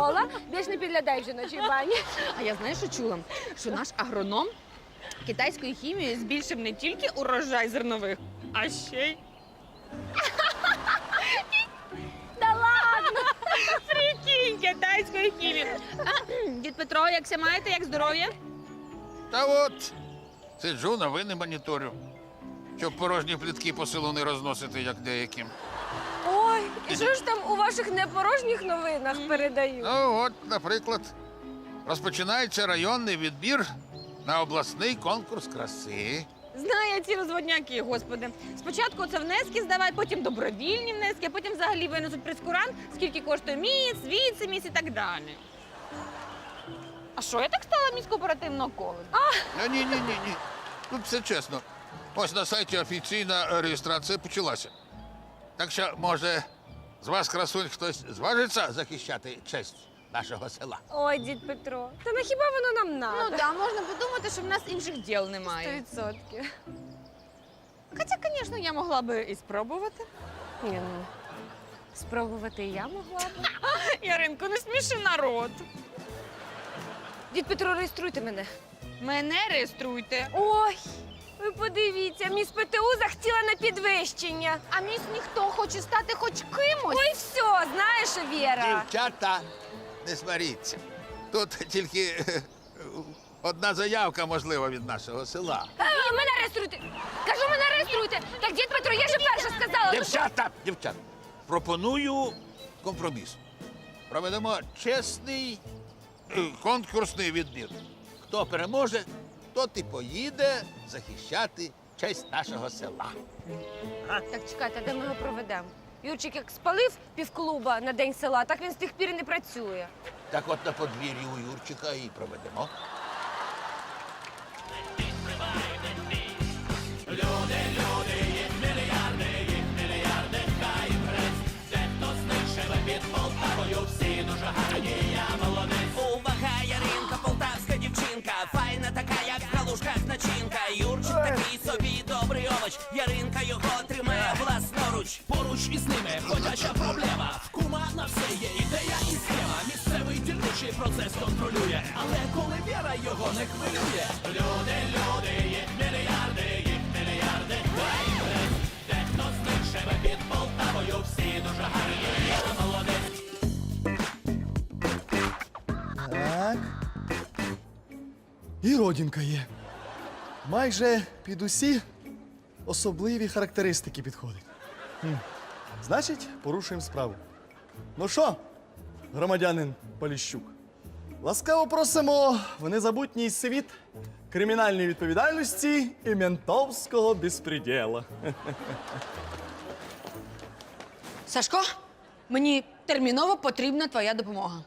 Микола, більш не підглядай в жіночій бані. А я знаєш, що чула? Що наш агроном китайською хімією збільшив не тільки урожай зернових, а ще й Да ладно! прикинь китайською хімією. А, Дід Петро, як ся маєте, як здоров'я? Та от сиджу, новини моніторю, щоб порожні плітки по селу не розносити, як деяким. І що ж там у ваших непорожніх новинах передають? Ну от, наприклад, розпочинається районний відбір на обласний конкурс краси. Знаю ці розводняки, господи. Спочатку це внески здавай, потім добровільні внески, а потім взагалі винесуть прескурант, скільки коштує міць, віцеміць і так далі. А що я так стала міськооперативного коледжу? Ні, ні, ні, ні, ні. Тут все чесно. Ось на сайті офіційна реєстрація почалася. Так що, може, з вас, красунь, хтось зважиться захищати честь нашого села. Ой, дід Петро, та на хіба воно нам Ну надо? так, можна подумати, що в нас інших діл Сто немає. відсотків. Хоча, звісно, я могла би і спробувати. Ні, ну, спробувати я могла б. Яринко, не сміши народ. Дід Петро, реєструйте мене. Мене реєструйте. Ой, ви подивіться, міс ПТУ захотіла на підвищення. А місь ніхто хоче стати хоч кимось. Ой, все, знаєш, Віра. Дівчата, не сваріться. Тут тільки е, одна заявка можлива від нашого села. А, мене реєструйте. Кажу, мене реєструйте. Так, дід Петро, я же перша сказала. Дівчата, дівчата, пропоную компроміс. Проведемо чесний е, конкурсний відбір. Хто переможе, тот і поїде захищати честь нашого села. Так, чекайте, де ми його проведемо? Юрчик як спалив півклуба на день села, так він з тих пір і не працює. Так от на подвір'ї у Юрчика і проведемо. І є. Майже під усі особливі характеристики підходить. Хм. Значить, порушуємо справу. Ну що, громадянин Поліщук, ласкаво просимо в незабутній світ кримінальної відповідальності і ментовського безпреділа. Сашко, мені терміново потрібна твоя допомога.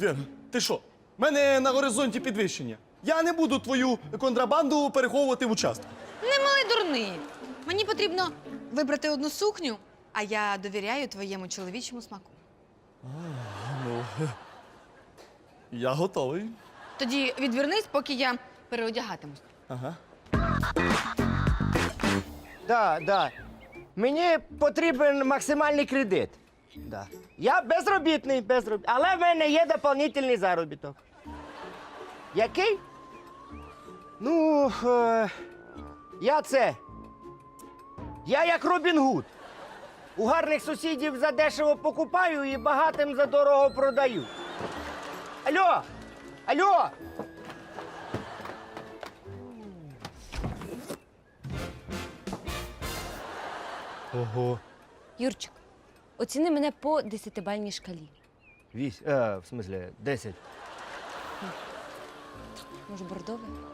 Віра, ти що? В мене на горизонті підвищення. Я не буду твою контрабанду переховувати в участку. Не малий дурний. Мені потрібно вибрати одну сукню, а я довіряю твоєму чоловічому смаку. Ну, я готовий. Тоді відвернись, поки я переодягатимусь. Ага. Да, да. Мені потрібен максимальний кредит. Да. Я безробітний, безробітний. Але в мене є доповнительний заробіток. Який? Ну, е, я це. Я як Робін Гуд. У гарних сусідів задешево покупаю і багатим за дорого продаю. Алло! Алло! Ого. Юрчик, оціни мене по десятибальній шкалі. Вісь, е, в смислі, 10. Може, бордове?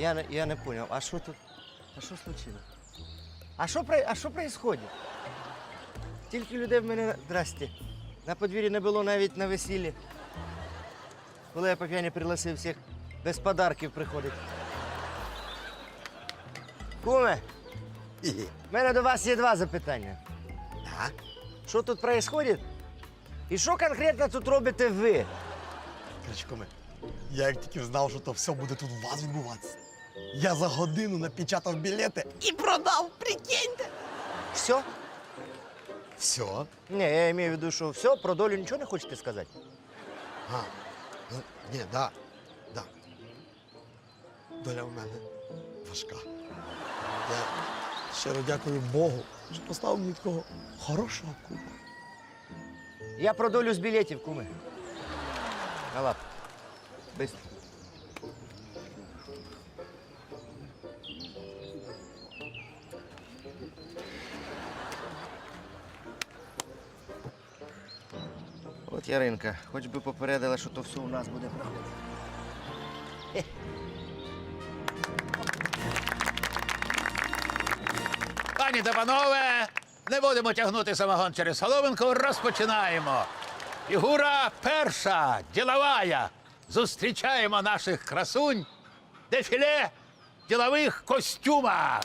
Я не, я не понял, а що тут? А що случилось? А що, при- а що происходит? Тільки людей в мене. Здрасте. На подвір'ї не було навіть на весіллі. Коли я по п'яні пригласив всіх без подарків приходить. Куме, в мене до вас є два запитання. Так? Що тут происходит? І що конкретно тут робите ви? Кричкоме, я як тільки знав, що то все буде тут у вас відбуватися. Я за годину напечатав білети і продав, прикиньте. Все? Все. Ні, я маю в виду, що все, про долю нічого не хочете сказати? А, ну, ні, да, да. Доля в мене важка. Я щиро дякую Богу, що поставив мені такого хорошого кума. Я про долю з білетів, куми. На лап. Быстро. От Яринка, хоч би попередила, що то все у нас буде проходити. Пані та панове, не будемо тягнути самогон через соломинку, розпочинаємо. Фігура перша, діловая. Зустрічаємо наших красунь. Дефіле ділових костюмах.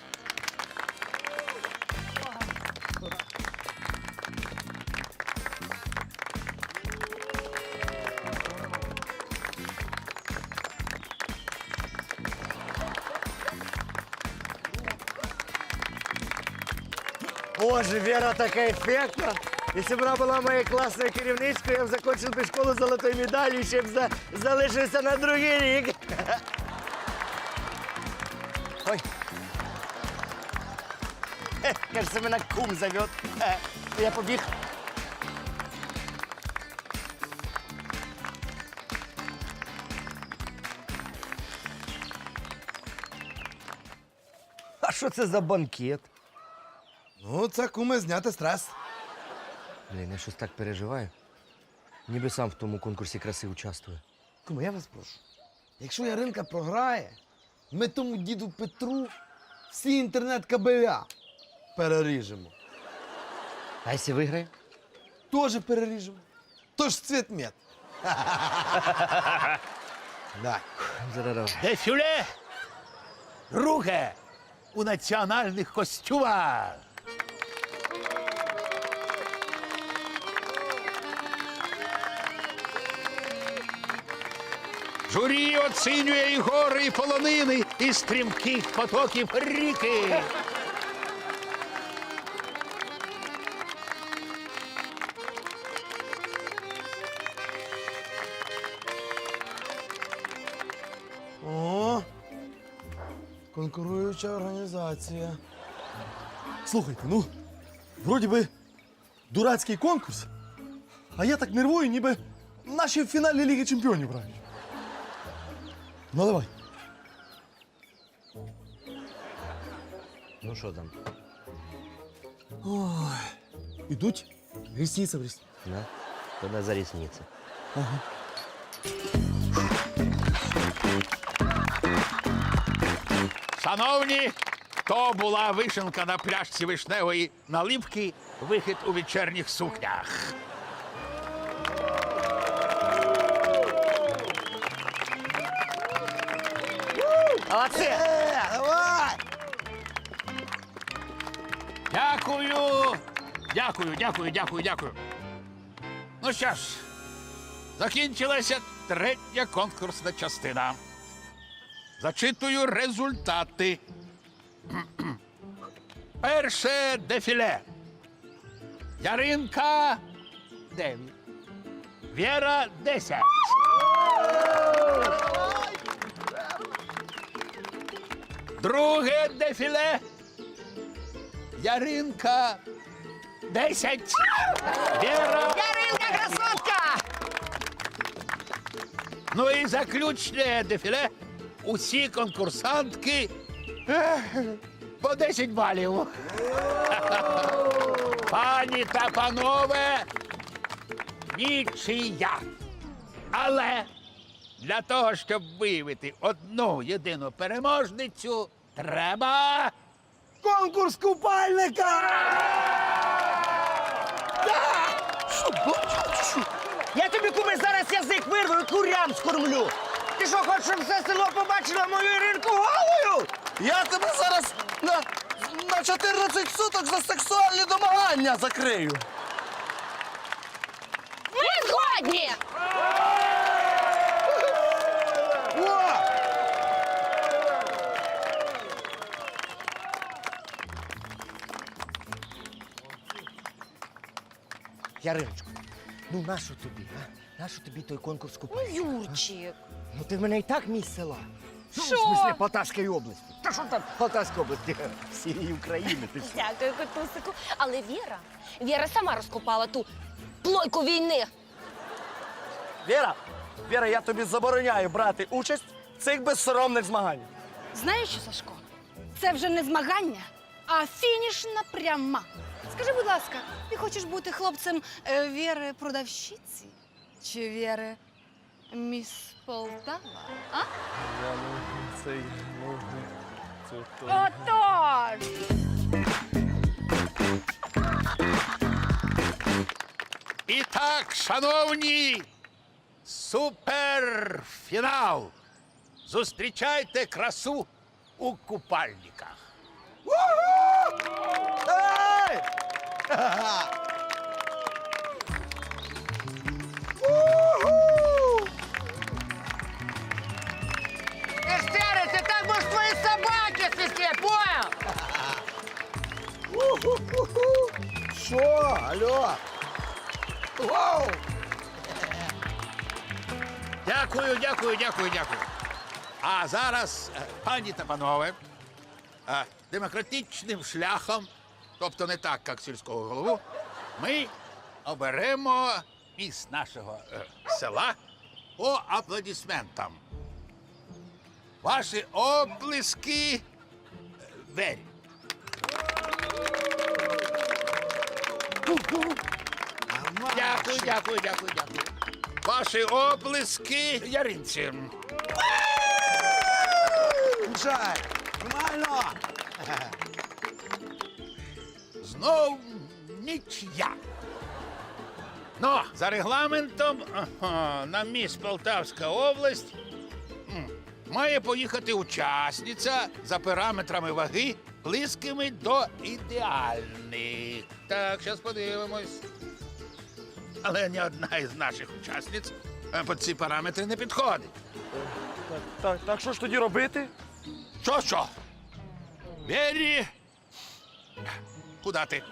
Боже, Вера така ефектна. Якщо б вона була моєю класною керівничкою, я б закінчив би школу з золотою медаллю ще б за... залишився на другий рік. Ой. Кажется, мене кум зовет. Я побіг. А що це за банкет? Ну, це куме зняти стрес. Блін, я щось так переживаю. Ніби сам в тому конкурсі краси участвую. Куме, я вас прошу. Якщо Яринка програє, ми тому діду Петру всі інтернет-кабеля переріжемо. А якщо виграє? Тоже переріжемо. Тож цвіт мед. Да. Зараз. Дефіле друге у національних костюмах. Журі оцінює і гори, і полонини, і стрімких потоків ріки. О, конкуруюча організація. Слухайте, ну, вроді би дурацький конкурс, а я так нервую, ніби наші в фіналі Ліги Чемпіонів грають. Ну, давай. Ну що там? Ідуть рісниця в рісницю. Да? Тоді за рісниці. Шановні, то була вишенка на пляшці вишневої наливки, вихід у вечірніх сукнях. Оце! Давай! Дякую. Дякую, дякую, дякую, дякую. Ну що ж, закінчилася третя конкурсна частина. Зачитую результати. Перше дефіле. Яринка 9. Віра 10. Друге дефіле. Яринка 10. Віра. Яринка красотка! Ну і заключне дефіле. Усі конкурсантки ех, по 10 балів. Пані та панове, нічия. Але Для того, щоб виявити одну єдину переможницю, треба. Конкурс купальника! Я тобі куми зараз язик вирву і курям скормлю. Ти що, хочеш, щоб все село побачило мою Іринку голою? Я тебе зараз на, на 14 суток за сексуальні домагання закрию. Ми згодні! Яриночко, ну нащо тобі, а? Нащо тобі той конкурс купальника? Юрчик. Ну ти в мене і так міс села. Ну, Що? В смислі Полтавської області. Та що там Полтавської області? Всієї України. Ти що? Дякую, котусику. Але Віра, Віра сама розкопала ту плойку війни. Віра, Віра, я тобі забороняю брати участь в цих безсоромних змаганнях. Знаєш що, Сашко? Це вже не змагання, а фінішна пряма. Скажи, будь ласка, ти хочеш бути хлопцем е, Віри продавщиці чи Віри міс Полтава? А? Отож! І так, шановні, суперфінал. Зустрічайте красу у купальниках. Ей! Эштери, ти так будеш твої собаки свисти, понял? Що? Алло? Вау! Дякую, дякую, дякую, дякую. А зараз, е, пані та панове, е, демократичним шляхом, тобто не так, як сільського голову, ми оберемо міс нашого е, села по аплодисментам. Ваші облиски е, вері. Дякую, дякую, дякую, дякую. Ваші облиски яринці. Чай! Нормально! Знов нічия. Ну, за регламентом ага, на міс Полтавська область м, має поїхати учасниця за параметрами ваги близькими до ідеальних. Так, зараз подивимось. Але ні одна із наших учасниць е, під ці параметри не підходить. Так, так, так що ж тоді робити? Що що? Вері. Куди ти?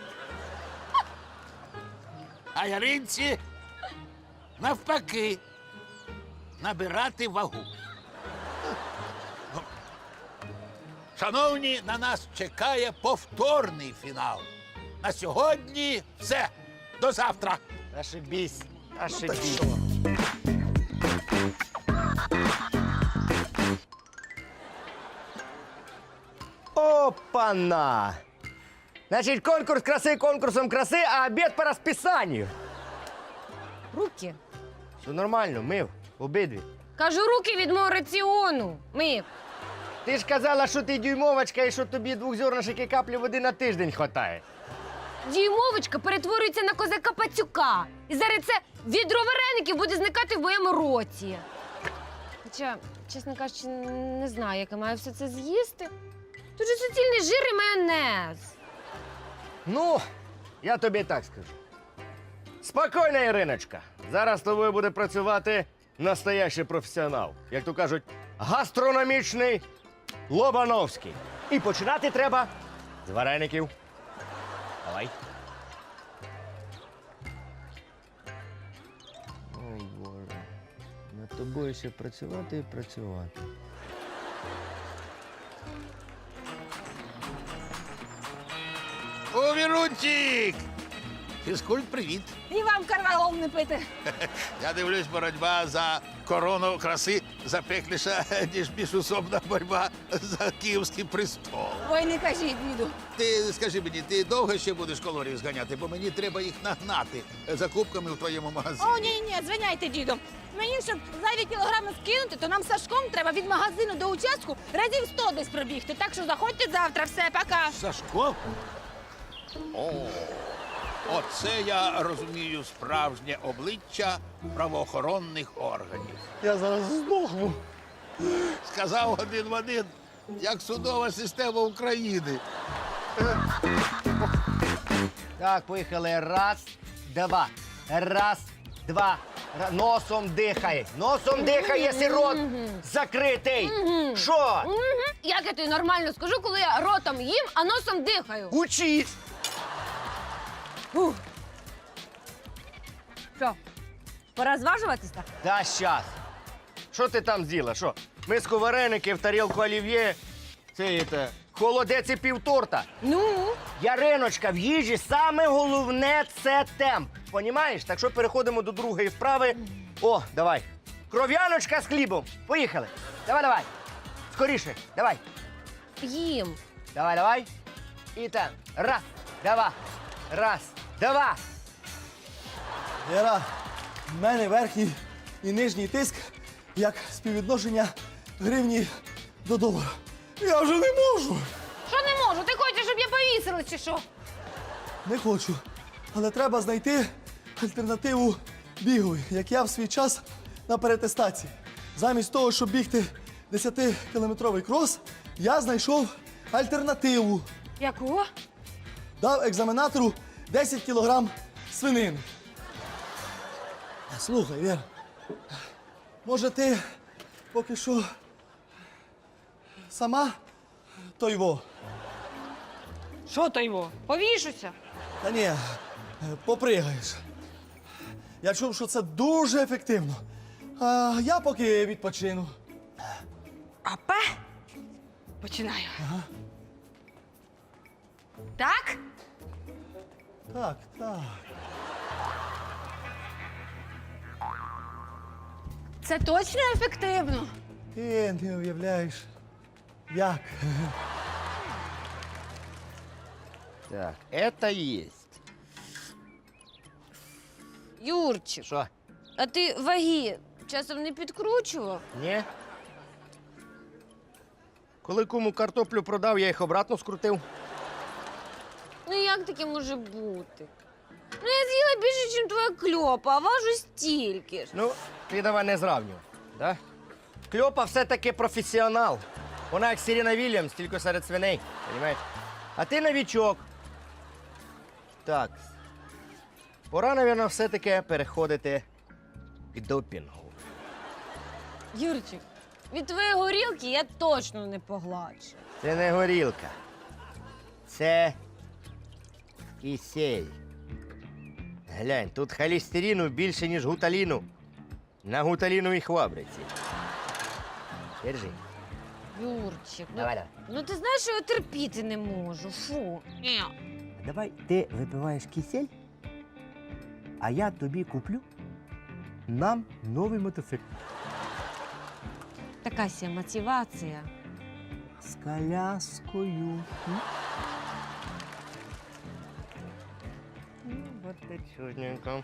А яринці навпаки. Набирати вагу. Шановні, на нас чекає повторний фінал. На сьогодні все. До завтра. Ошибись, ошибись. Опа-на! Значит, конкурс красы конкурсом красы, а обед по расписанию. Руки. Все нормально, мив, обидві. Кажу, руки від мого раціону. Ми. Ти ж казала, що ти дюймовочка і що тобі двох зернышек і каплі води на тиждень хватає. Дюймовочка перетворюється на козака пацюка. І зараз це відро вареників буде зникати в моєму роті. Хоча, чесно кажучи, не знаю, як я маю все це з'їсти. Тут же суцільний жир і майонез. Ну, я тобі так скажу. Спокійно, Іриночка. Зараз тобою буде працювати настоящий професіонал. Як то кажуть, гастрономічний Лобановський. І починати треба з вареників. Давай. Ой, Боже. Над тобою ще працювати і працювати. Вірунчик! Фізкульт, привіт. І вам карвалом не пити. Я дивлюсь, боротьба за корону краси запекліша, ніж міжусобна боротьба за київський престол. Ой, не кажіть, діду. Ти скажи мені, ти довго ще будеш калорії зганяти, бо мені треба їх нагнати закупками в твоєму магазині. О, ні, ні, звиняйте, діду. Мені, щоб зайві кілограми скинути, то нам з Сашком треба від магазину до участку разів сто десь пробігти. Так що заходьте завтра, все, пока. Сашко? О, оце я розумію справжнє обличчя правоохоронних органів. Я зараз здохну. Сказав один в один, як судова система України. Так, поїхали. Раз, два. Раз, два. Ра- Носом дихай. Носом дихай, якщо рот закритий. Що? Як я тобі нормально скажу, коли я ротом їм, а носом дихаю? Учись. Що, пора зважуватися? Да, щас. Що ти там з'їла? Що? Миску вареників, тарілку олів'є. Це, це холодець і півторта. Ну, Яриночка, в їжі саме головне це темп. Понімаєш? Так що переходимо до другої вправи. О, давай. Кров'яночка з хлібом. Поїхали. Давай, давай. Скоріше. Давай. Їм. Давай, давай. І так. Раз, два. Раз, два. Віра, в мене верхній і нижній тиск як співвідношення гривні до долара. Я вже не можу. Що не можу? Ти хочеш, щоб я повісила чи що? Не хочу. Але треба знайти альтернативу бігу, як я в свій час на перетестації. Замість того, щоб бігти 10-кілометровий крос, я знайшов альтернативу. Яку? Дав екзаменатору 10 кілограм свинини. Слухай, Вір, може ти поки що сама той во? що то його? Повішуся. Та ні, попригаєш. Я чув, що це дуже ефективно. А я поки відпочину. Апе. Починаю. Так? Так, так. Це точно ефективно. Ти не уявляєш, як. Так, это есть. Юрчик, Що? а ти ваги часом не підкручував? Ні? Коли кому картоплю продав, я їх обратно скрутив. Як таке може бути? Ну я з'їла більше, ніж твоя кльопа, а важу стільки ж. Ну, ти давай не зравнюй. Да? Кльопа все-таки професіонал. Вона як Сіріна Вільямс, тільки серед свиней. Понимаєш? А ти новічок. Так. Пора, мабуть, все-таки переходити к допінгу. Юрчик, від твоєї горілки я точно не погладшу. Це не горілка. Це кисель. Глянь, тут холестерину більше, ніж гуталіну. На гуталіновій хвабриці. Держи. Юрчик, ну, Давай, давай. ну ти знаєш, що я терпіти не можу. Фу. Давай ти випиваєш кисель, а я тобі куплю нам новий мотоцикл. Така ся мотивація. З коляскою. М? От чудненько.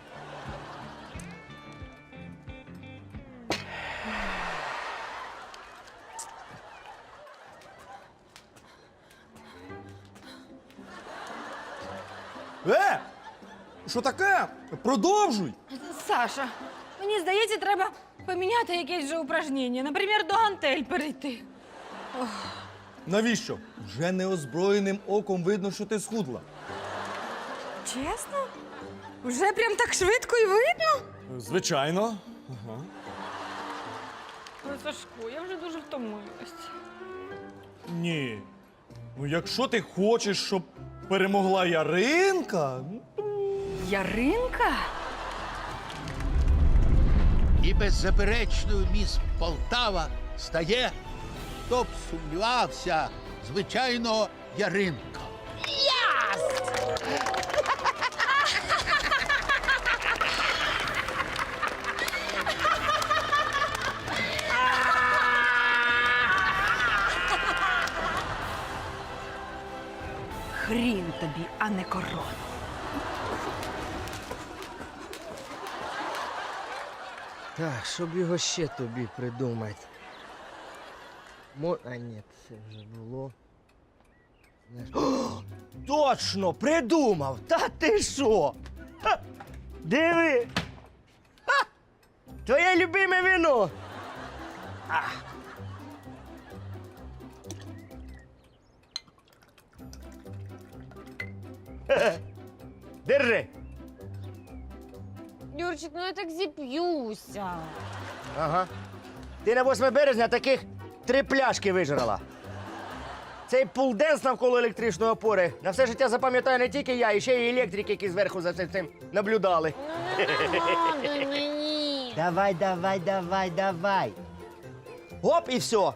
Е! Що таке? Продовжуй! Саша, мені здається, треба поміняти якесь вже упражнення. Наприклад, до гантель перейти. Навіщо? Вже неозброєним оком видно, що ти схудла. Чесно? Вже прям так швидко і видно? Звичайно. Ой, Сашко, я вже дуже втомилась. Ні. Ну, якщо ти хочеш, щоб перемогла Яринка, ну, Яринка? І беззаперечною міс Полтава стає, хто б сумнівався, звичайно, Яринка. Хрін тобі, а не корона. Так, щоб його ще тобі придумати. Мо... А ні, це вже було. Знаєш... О, точно! Придумав! Та ти що? Диви! Ха! Твоє любиме вино! А. Держи! Юрчик, ну я так зіп'юся. Ага. Ти на 8 березня таких три пляшки вижрала. Цей пулденс навколо електричної опори на все життя запам'ятаю не тільки я, і ще й електрики, які зверху за цим цим наблюдали. Ну не нагадуй мені. Давай, давай, давай, давай. Оп, і все.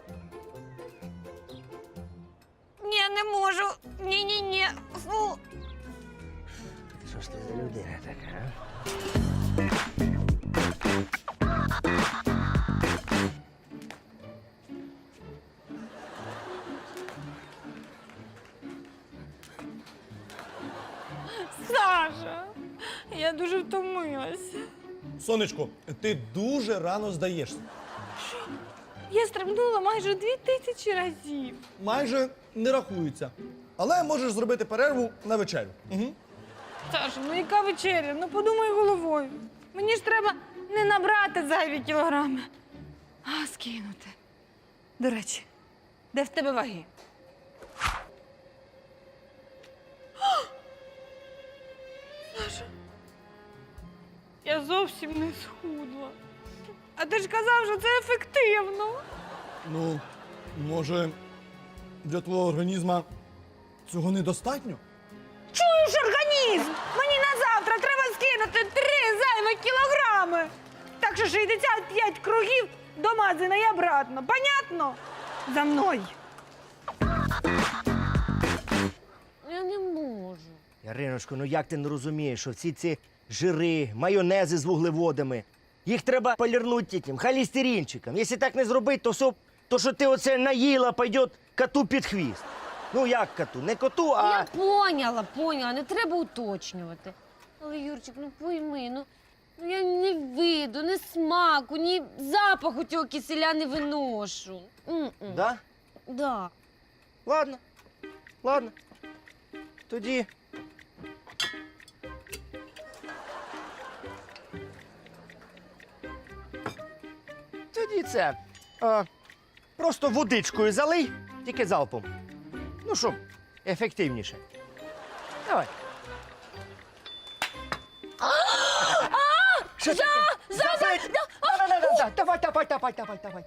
Ні, не можу. Ні, ні, ні. Фу. Людина така? а? Саша, я дуже втомилася. Сонечко, ти дуже рано здаєшся. Я стрибнула майже дві тисячі разів. Майже не рахується. Але можеш зробити перерву на вечерю. Угу. Саша, ну яка вечеря? Ну подумай головою. Мені ж треба не набрати зайві кілограми, а скинути. До речі, де в тебе ваги? Саша, я зовсім не схудла. А ти ж казав, що це ефективно. Ну, може, для твого організму цього недостатньо? Чуєш організм? Мені на завтра треба скинути три зайві кілограми. Так що 65 кругів до магазина і обратно. Понятно? За мною. Я не можу. Яриночко, ну як ти не розумієш, що всі ці жири, майонези з вуглеводами, їх треба полірнути тим холестеринчиком. Якщо так не зробити, то, со, то що ти оце наїла, пойде коту під хвіст. Ну як коту? Не коту, а. Я поняла, поняла, не треба уточнювати. Але, Юрчик, ну пойми, ну, ну я ні виду, ні смаку, ні запаху цього киселя не виношу. М-м. Да? Да. Ладно. Ладно. Тоді. Тоді це. А, просто водичкою залий, тільки залпом. Ну, щоб ефективніше. Давай. Що таке? Забить! Давай, давай, давай, давай, давай, давай.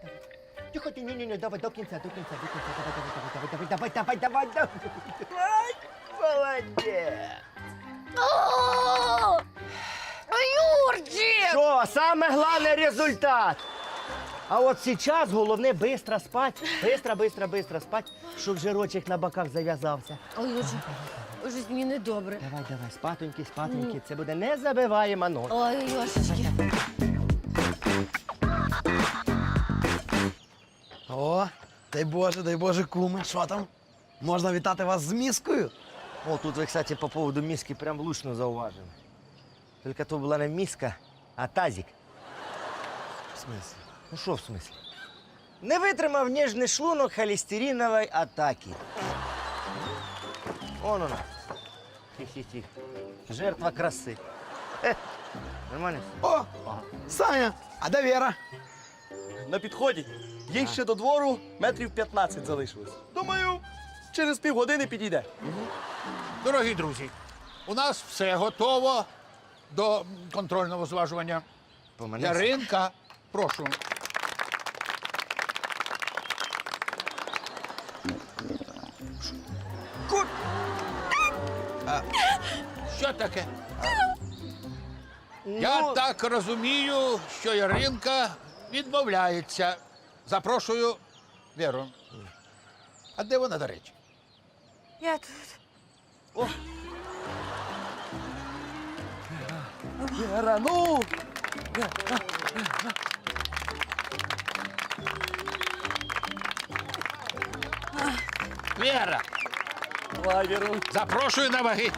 Тихо, ти, ні-ні-ні, давай до кінця, до кінця, до кінця. Давай, давай, давай, давай, давай, давай, давай, давай. Ай, Молодець. Юрчик! Що, саме головне результат. А от зараз головне бистро спать. Бистро, бистро, бистро спать, щоб жирочок на боках зав'язався. Ой, ой, щось мені недобре. Давай, давай, спатоньки, спатоньки. Це буде незабиваєма ночь. Ой, Йошечки. О, дай Боже, дай Боже, куме, що там? Можна вітати вас з міскою? О, тут ви, кстати, по поводу миски прям влучно зауважили. Тільки то була не миска, а тазик. В смислі? Ну що в смислі? Не витримав ніжний шлунок холестеринової атаки. Он вона. Хі-хі-хі. Жертва краси. Е, нормально? О, Саня, а де Віра? На підході. Їй ще до двору метрів 15 залишилось. Думаю, через півгодини підійде. Дорогі друзі, у нас все готово до контрольного зважування. Поманець. Яринка, прошу. А, Що таке? Я так розумію, що Яринка відмовляється. Запрошую Віру. А де вона, до речі? Я тут. Віра, ну! Давай, Вірун. Запрошую на ваги.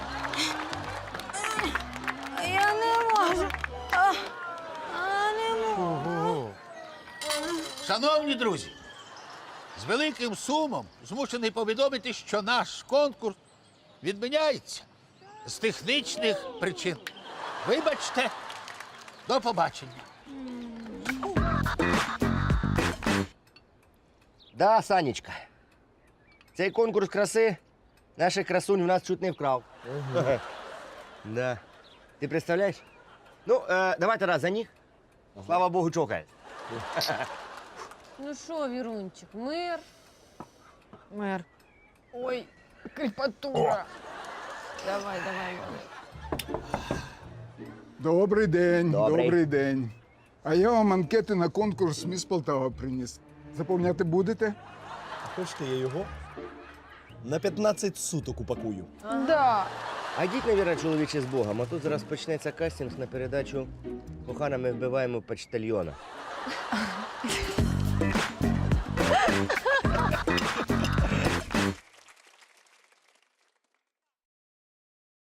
Я не можу. А, а не можу. Шановні друзі, з великим сумом змушений повідомити, що наш конкурс відміняється з технічних причин. Вибачте, до побачення. Да, Санечка. Цей конкурс краси наших красунь в нас чуть не вкрав. Да. Ти представляєш? Ну, е, давай тоді за них. Слава Богу, чокає. Ну що, Вірунчик, мир? Мер. Ой, кріпатура. Давай, давай. Добрий день, Добрий. добрий день. А я вам анкети на конкурс Міс Полтава приніс. Заповняти будете? Хочете, я його на 15 суток упакую. Да. А йдіть, навіра, чоловіче з Богом, а тут зараз почнеться кастинг на передачу Кохана, ми вбиваємо почтальйона.